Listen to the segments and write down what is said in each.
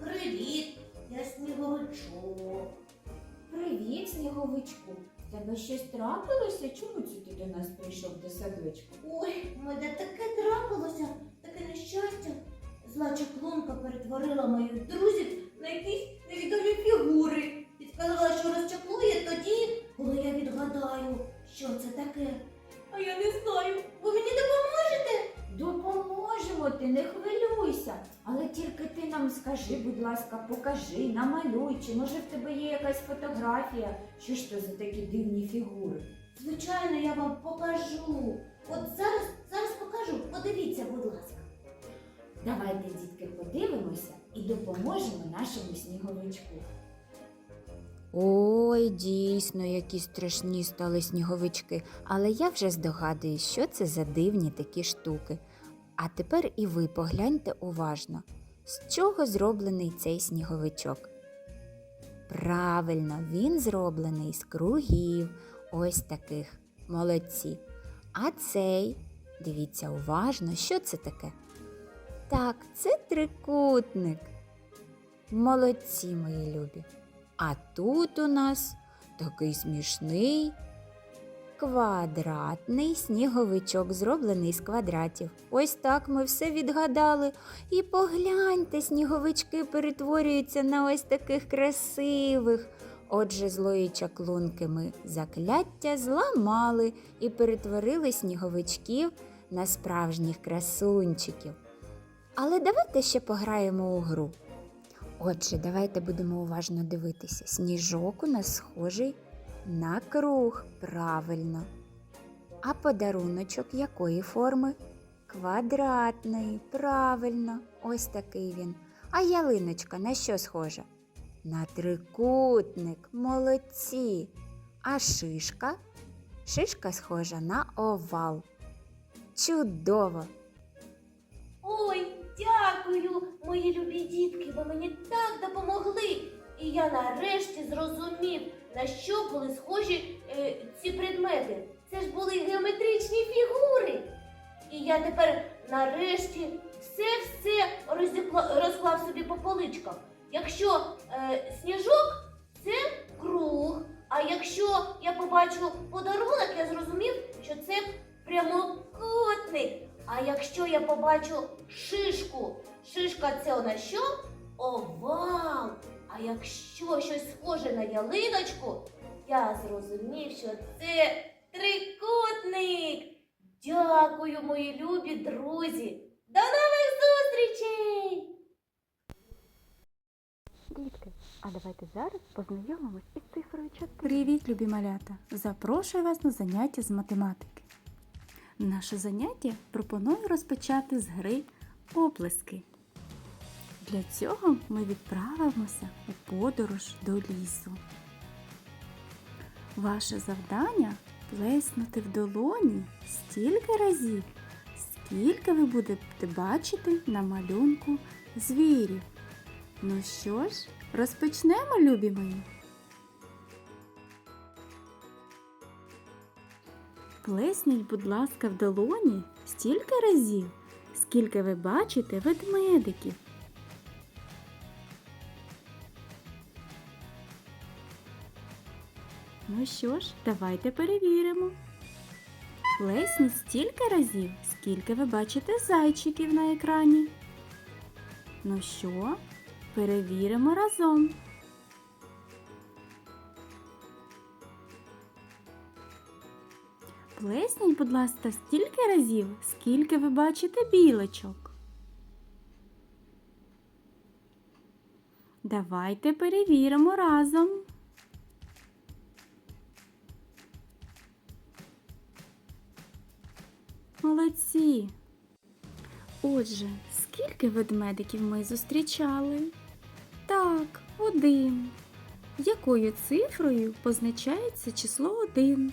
Привіт, я сніговичок. Привіт, сніговичку. Тебе щось трапилося? Чому це ти до нас прийшов до садочку? Ой, в мене таке трапилося, таке нещастя. Зла чаклунка перетворила моїх друзів на якісь невідомі фігури. І сказала, що розчаклує тоді, коли я відгадаю, що це таке. А я не знаю. Ви мені допоможете? Допоможемо, ти не хвилюйся. Але тільки ти нам скажи, будь ласка, покажи, намалюй, чи може в тебе є якась фотографія? Що ж то за такі дивні фігури? Звичайно, я вам покажу. От зараз, зараз покажу. Подивіться, будь ласка. Давайте, дітки, подивимося і допоможемо нашому сніговичку. Ой, дійсно, які страшні стали сніговички, але я вже здогадуюсь, що це за дивні такі штуки. А тепер і ви погляньте уважно, з чого зроблений цей сніговичок. Правильно, він зроблений з кругів, ось таких молодці. А цей, дивіться уважно, що це таке? Так, це трикутник. Молодці, мої любі. А тут у нас такий смішний квадратний сніговичок, зроблений з квадратів. Ось так ми все відгадали. І погляньте, сніговички перетворюються на ось таких красивих. Отже, злої чаклунки ми закляття зламали і перетворили сніговичків на справжніх красунчиків. Але давайте ще пограємо у гру. Отже, давайте будемо уважно дивитися. Сніжок у нас схожий на круг, правильно. А подаруночок якої форми? Квадратної, правильно, ось такий він. А ялиночка на що схожа? На трикутник, молодці. А шишка? Шишка схожа на овал. Чудово! Мої любі дітки, ви мені так допомогли. І я нарешті зрозумів, на що були схожі е, ці предмети. Це ж були геометричні фігури. І я тепер нарешті все-все розклав собі по поличках. Якщо е, сніжок це круг, а якщо я побачу подарунок, я зрозумів, що це прямокутник. А якщо я побачу шишку, шишка це нас що? Овал. А якщо щось схоже на ялиночку, я зрозумів, що це трикутник. Дякую, мої любі друзі. До нових зустрічей! Дітки, а давайте зараз познайомимось із цифрою 4. Привіт, любі малята! Запрошую вас на заняття з математики. Наше заняття пропоную розпочати з гри оплески. Для цього ми відправимося у подорож до лісу. Ваше завдання плеснути в долоні стільки разів, скільки ви будете бачити на малюнку звірів. Ну що ж, розпочнемо, любі мої. Плесніть, будь ласка, в долоні стільки разів, скільки ви бачите ведмедиків. Ну що ж, давайте перевіримо. Плесніть стільки разів, скільки ви бачите зайчиків на екрані. Ну що, перевіримо разом. Плесніть, будь ласка, стільки разів, скільки ви бачите білочок. Давайте перевіримо разом. Молодці. Отже, скільки ведмедиків ми зустрічали? Так, один. Якою цифрою позначається число один?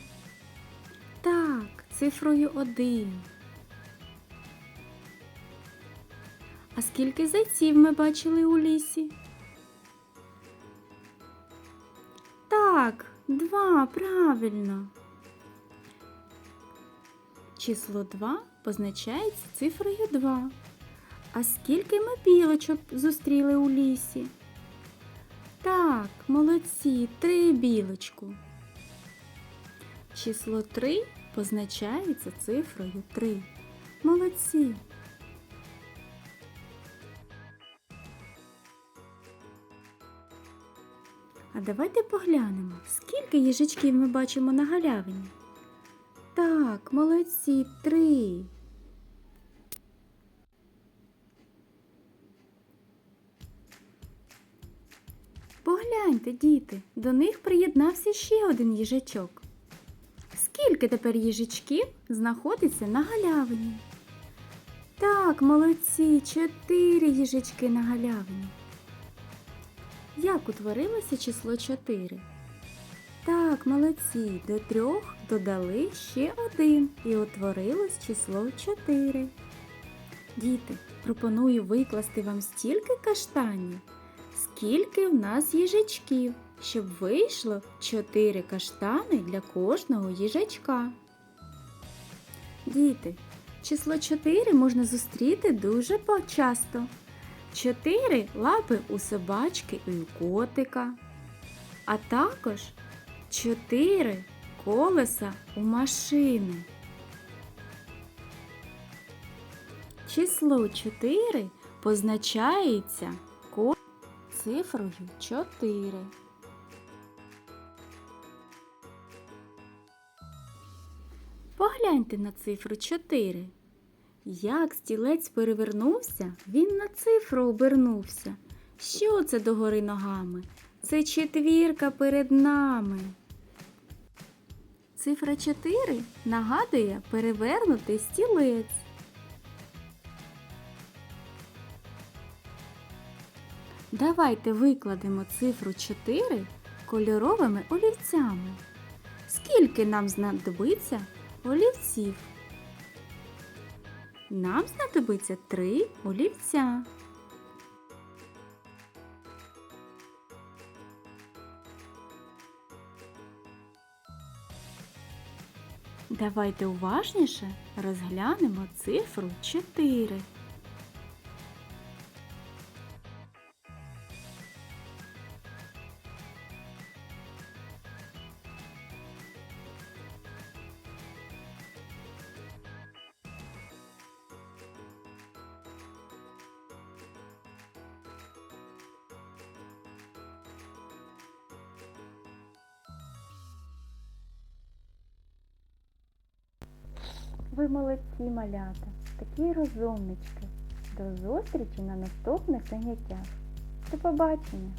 Так, цифрою один. А скільки зайців ми бачили у лісі? Так, два, правильно. Число 2 позначається цифрою 2. А скільки ми білочок зустріли у лісі? Так, молодці, три білочку. Число 3 позначається цифрою 3. Молодці. А давайте поглянемо, скільки їжачків ми бачимо на галявині. Так, молодці, три. Погляньте, діти, до них приєднався ще один їжачок. Скільки тепер їжачків знаходиться на галявині? Так, молодці, чотири їжачки на галявині. Як утворилося число 4? Так, молодці, до трьох додали ще один і утворилось число 4. Діти, пропоную викласти вам стільки каштанів, скільки в нас їжачків, щоб вийшло 4 каштани для кожного їжачка. Діти, число 4 можна зустріти дуже часто. Чотири лапи у собачки і у котика, а також чотири колеса у машини. Число 4 позначається цифрою 4. Погляньте на цифру 4. Як стілець перевернувся, він на цифру обернувся. Що це догори ногами? Це четвірка перед нами. Цифра 4 нагадує перевернутий стілець. Давайте викладемо цифру 4 кольоровими олівцями. Скільки нам знадобиться олівців? Нам знадобиться три олівця. Давайте уважніше розглянемо цифру 4. Ви молодці, малята, такі розумнички. До зустрічі на наступних заняттях. До побачення!